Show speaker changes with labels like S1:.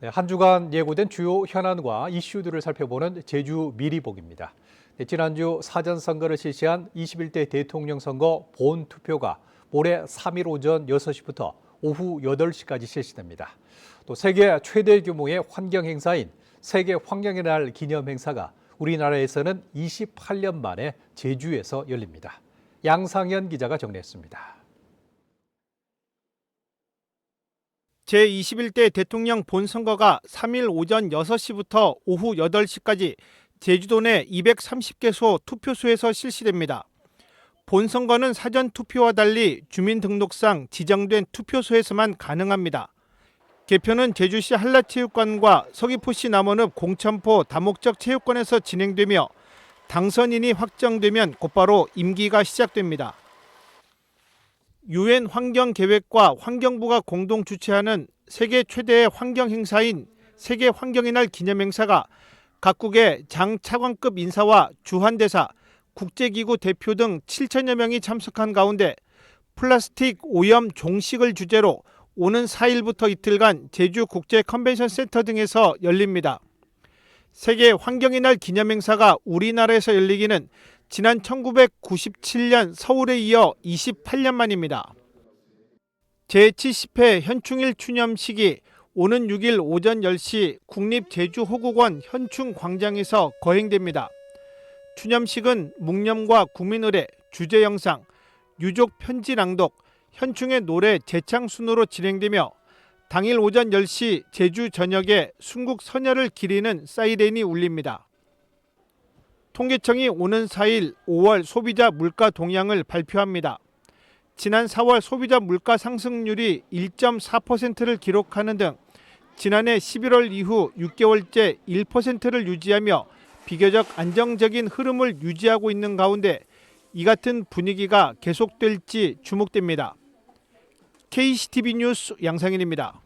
S1: 네, 한 주간 예고된 주요 현안과 이슈들을 살펴보는 제주 미리보기입니다. 네, 지난주 사전 선거를 실시한 21대 대통령 선거 본 투표가 모레 3일 오전 6시부터 오후 8시까지 실시됩니다. 또 세계 최대 규모의 환경 행사인 세계 환경의 날 기념 행사가 우리나라에서는 28년 만에 제주에서 열립니다. 양상현 기자가 정리했습니다.
S2: 제21대 대통령 본선거가 3일 오전 6시부터 오후 8시까지 제주도 내 230개소 투표소에서 실시됩니다. 본선거는 사전 투표와 달리 주민등록상 지정된 투표소에서만 가능합니다. 개표는 제주시 한라체육관과 서귀포시 남원읍 공천포 다목적 체육관에서 진행되며 당선인이 확정되면 곧바로 임기가 시작됩니다. 유엔 환경 계획과 환경부가 공동 주최하는 세계 최대의 환경 행사인 세계 환경의 날 기념 행사가 각국의 장차관급 인사와 주한대사, 국제기구 대표 등 7천여 명이 참석한 가운데 플라스틱 오염 종식을 주제로 오는 4일부터 이틀간 제주 국제 컨벤션 센터 등에서 열립니다. 세계 환경의 날 기념 행사가 우리나라에서 열리기는 지난 1997년 서울에 이어 28년 만입니다. 제70회 현충일 추념 식이 오는 6일 오전 10시 국립제주호국원 현충광장에서 거행됩니다. 추념식은 묵념과 국민의례, 주제 영상, 유족 편지 낭독, 현충의 노래 재창 순으로 진행되며 당일 오전 10시 제주 전역에 순국 선열을 기리는 사이렌이 울립니다. 통계청이 오는 4일 5월 소비자 물가 동향을 발표합니다. 지난 4월 소비자 물가 상승률이 1.4%를 기록하는 등 지난해 11월 이후 6개월째 1%를 유지하며 비교적 안정적인 흐름을 유지하고 있는 가운데 이 같은 분위기가 계속될지 주목됩니다. KCTV 뉴스 양상인입니다.